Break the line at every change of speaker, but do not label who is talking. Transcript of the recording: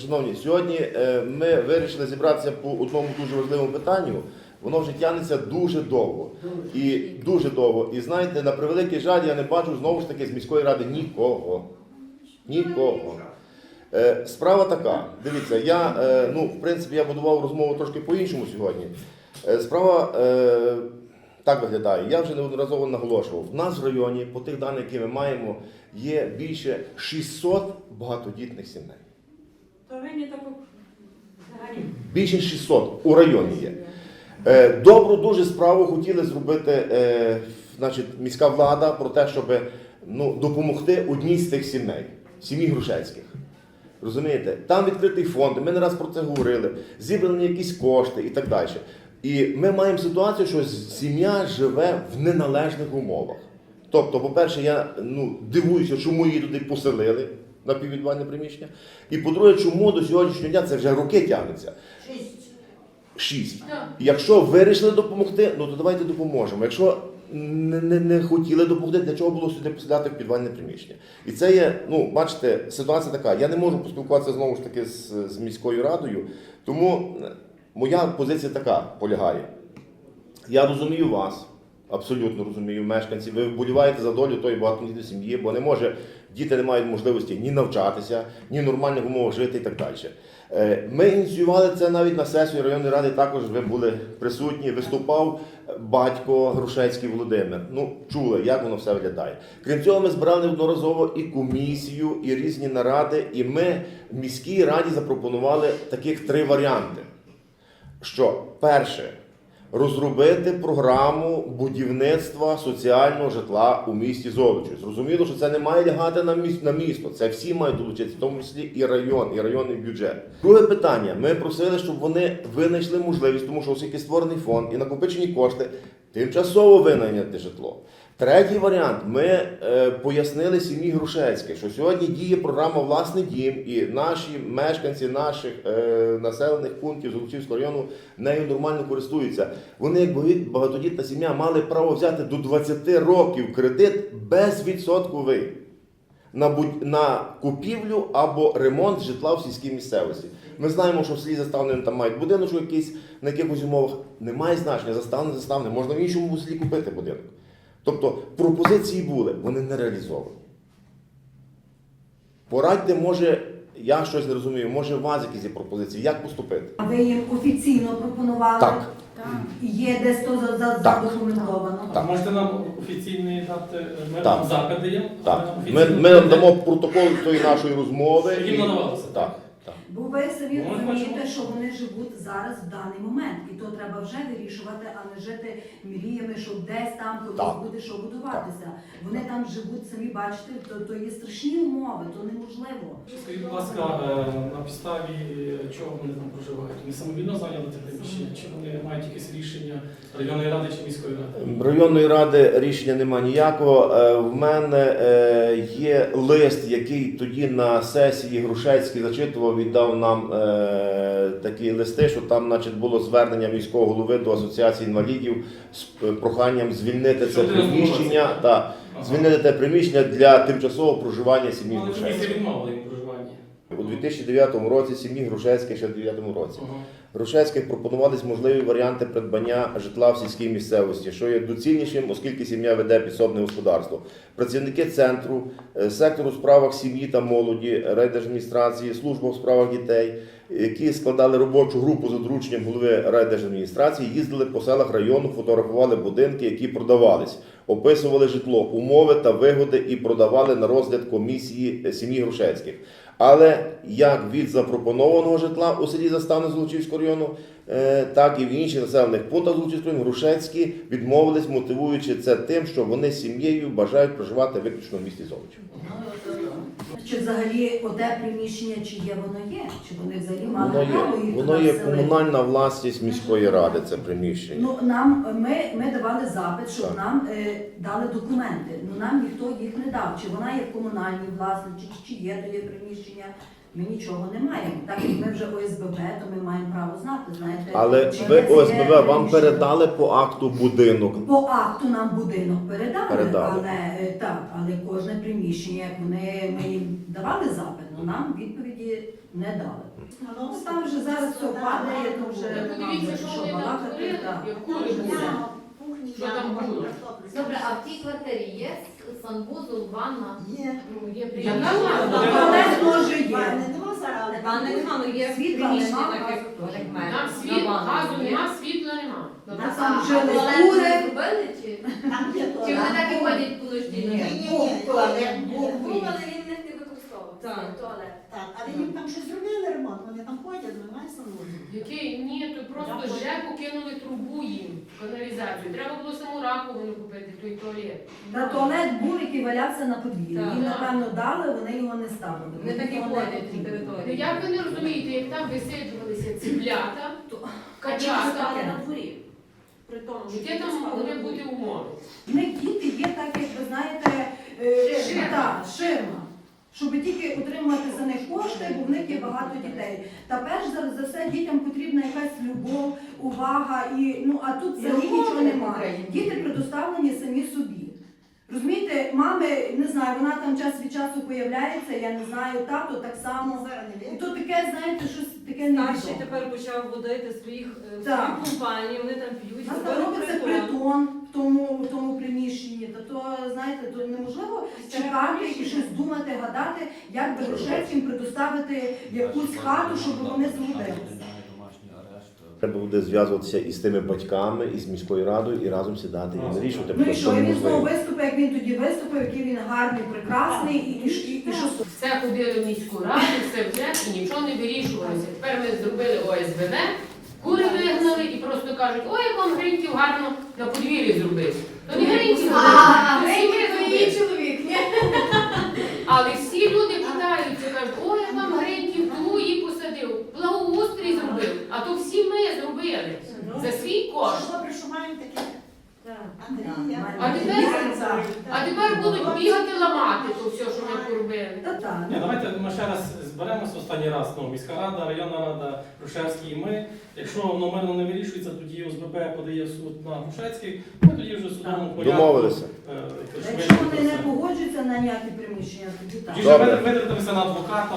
Шановні, сьогодні е, ми вирішили зібратися по одному дуже важливому питанню. Воно вже тягнеться дуже довго. І дуже довго. І знаєте, на превеликий жаль, я не бачу знову ж таки з міської ради нікого. Нікого. Е, Справа така. Дивіться, я, е, ну, в принципі, я будував розмову трошки по-іншому сьогодні. Справа так виглядає. Я вже неодноразово наголошував. В нас в районі, по тих даних, які ми маємо, є більше 600 багатодітних сімей. Більше 600 у районі є. Е, Добру дуже справу хотіли зробити е, значить, міська влада про те, щоб ну, допомогти одній з тих сімей, сім'ї Грушецьких. Розумієте? Там відкритий фонд, ми не раз про це говорили, зібрані якісь кошти і так далі. І ми маємо ситуацію, що сім'я живе в неналежних умовах. Тобто, по-перше, я ну, дивуюся, чому її туди поселили на приміщення. І по-друге, чому до сьогоднішнього дня це вже роки тягнеться. Шість. І Якщо вирішили допомогти, ну то давайте допоможемо. Якщо не, не, не хотіли допомогти, для чого було сюди поселяти в підвальне приміщення? І це є, ну, бачите, ситуація така. Я не можу поспілкуватися знову ж таки з, з міською радою, тому моя позиція така полягає. Я розумію вас, абсолютно розумію мешканців. Ви вболіваєте за долю тої багатодітної сім'ї, бо не може, діти не мають можливості ні навчатися, ні в нормальних умовах жити і так далі. Е, Ми ініціювали це навіть на сесію районної ради. Також ви були присутні. Виступав батько Грушецький Володимир. Ну, чули, як воно все виглядає. Крім цього, ми збирали неодноразово і комісію, і різні наради. І ми в міській раді запропонували таких три варіанти що перше розробити програму будівництва соціального житла у місті Золочі. Зрозуміло, що це не має лягати на місто, на місто. Це всі мають долучитися, в тому числі і район, і районний бюджет. Друге питання: ми просили, щоб вони винайшли можливість, тому що оскільки створений фонд і накопичені кошти, тимчасово винайняти житло. Третій варіант. Ми е, пояснили сім'ї Грушецькій, що сьогодні діє програма Власний дім, і наші мешканці наших е, населених пунктів Золочівського району нею нормально користуються. Вони, як багатодітна сім'я, мали право взяти до 20 років кредит безвідсотковий на, будь- на купівлю або ремонт житла в сільській місцевості. Ми знаємо, що в селі заставлені там мають будиночок якийсь на якихось умовах. Немає значення, заставне, заставне. Можна в іншому селі купити будинок. Тобто пропозиції були, вони не реалізовані. Порадьте, може, я щось не розумію, може у вас якісь є пропозиції, як поступити?
А ви їм офіційно пропонували?
Так.
Є десь то за- за-
Так.
задокументовано?
Так.
Можете нам офіційний дати, ми
Так.
запит даємо?
Так.
а
Ми,
офіційно
ми
дати-
дамо протокол тої нашої розмови.
Їм надавалося.
Так.
Бо ви самі
ми
розумієте,
хочемо.
що вони живуть зараз в даний момент, і то треба вже вирішувати, а не жити мріями, що десь там колись
Так.
буде що будуватися. Вони там живуть, самі бачите, то, то є страшні умови, то неможливо.
Скажіть, будь ласка, е, на підставі е, чого вони там проживають? Вони самовільно зайняли це приміщення? Чи вони мають якесь рішення районної ради чи міської ради?
Районної ради рішення немає ніякого. Е, В мене е, є лист, який тоді на сесії Грушецький зачитував, віддав нам е, такі листи, що там, значить, було звернення міського голови до асоціації інвалідів з е, проханням звільнити це приміщення. та звільнити те приміщення для тимчасового проживання сім'ї
Але комісія
Грушецьких.
відмовила їм проживання.
У 2009 році сім'ї Грушецьких ще в 2009 році.
Ага.
Грушевських пропонувались можливі варіанти придбання житла в сільській місцевості, що є доцільнішим, оскільки сім'я веде підсобне господарство. Працівники центру, е, сектору у справах сім'ї та молоді, райдержадміністрації, служба у справах дітей, які складали робочу групу за дорученням голови райдержадміністрації, їздили по селах району, фотографували будинки, які продавались, описували житло, умови та вигоди і продавали на розгляд комісії е, сім'ї Грушецьких. Але як від запропонованого житла у селі Заставне Золочівського району, е, так і в інших населених пунктах Золочівського району Грушецькі відмовились, мотивуючи це тим, що вони з сім'єю бажають проживати виключно в місті Золочів.
Чи взагалі оте приміщення, чи є воно є? Чи вони взагалі мали
Воно є, воно є комунальна власність міської ради, це приміщення.
Ну нам ми, ми давали запит, щоб
Так.
нам е, дали документи. Ну нам ніхто їх не дав. Чи вона є в комунальній власності, чи, чи є тоді приміщення. Ми нічого не маємо. Так як ми вже ОСББ, то ми маємо право знати. Знаєте,
Але
чи
ви
є
ОСББ вам
приміщення.
передали по акту будинок.
По акту нам будинок передали,
Передали.
але е, так, але кожне приміщення, як вони ми їм давали запит, ну нам відповіді не дали. Ну, там вже зараз все падає, то вже нема
подивіться,
вже
що
що
вони там
балакати.
творили,
так.
яку. Що там було?
Добре, а в тій квартирі є санвузол, ванна?
Є.
Ну, є приміщення.
ванна?
Ну, Туалет може є.
Ванни нема зараз.
Ванни нема, але є
Світла
приміщення
нема,
таке,
газу
як мене. На ванну
газу нема, світла нема.
Добре,
Нас
а
там жили
туалет
кури.
не зробили, чи?
Там є
Чи вони
туалет.
так і ходять по
Ні,
нужді?
ні, ні, туалет був.
Був, але він не використовував.
Так.
Туалет.
Так, але їм там щось зробили ремонт, вони там ходять, немає самовозу.
Який? Ні, то просто ЖЕКу кинули трубу їм, каналізацію. Треба було саму раковину купити, той туалет.
Та туалет був, який валявся на подвір'ї.
Так.
Їм, напевно, дали, вони його не ставили.
Вони так і
Туалет
ходять по.
Ну
території.
як ви не розумієте, як там висиджувалися циплята,
То-
качата,
таке?
дворі. При тому,
які там могли бути умови?
В них діти є так, як ви знаєте, е,
Ширма.
та, ширма. Щоб тільки отримати за них кошти, бо в них є багато дітей. Та перш за, за все дітям потрібна якась любов, увага і ну а тут взагалі нічого немає. Діти предоставлені самі собі. Розумієте, мами, не знаю, вона там час від часу появляється, я не знаю, тато так само.
Зараз не
І
є.
то таке, знаєте, щось таке
Старший
невідоме.
тепер почав водити своїх е,
Так.
компанію, вони там
У
п'ють,
нас там робиться
притон.
притон в тому, в тому приміщенні. Та то, знаєте, то неможливо чекати і щось думати, гадати, як би Грушевським предоставити якусь хату, щоб вони зродилися.
Треба буде зв'язуватися із тими батьками, із міською радою і разом сідати і вирішувати.
Ну і що, він знову виступив, як він тоді виступив, який він гарний, прекрасний, і, і, і, і що
Все ходили в міську раду, все в ЖЕК і нічого не вирішувалося. Тепер ми зробили ОСББ, кури вигнали і просто кажуть, ой, як вам гриньків гарно на подвір'ї зробили. То не гриньків, за свій кошт.
Що добре, що маємо таке Андрія.
А тепер, а тепер будуть бігати ламати то все, що ми поробили.
Та так.
Ні, давайте ми ще раз зберемося останній раз. Ну, міська рада, районна рада, Грушевський і ми. Якщо воно мирно не вирішується, тоді ОСББ подає в суд на Грушевський, ми тоді вже в судовому порядку.
Домовилися.
е, якось
Якщо вони не погоджуються на ніякі приміщення, тоді так.
Тоді вже
Добре.
витратимося на адвоката.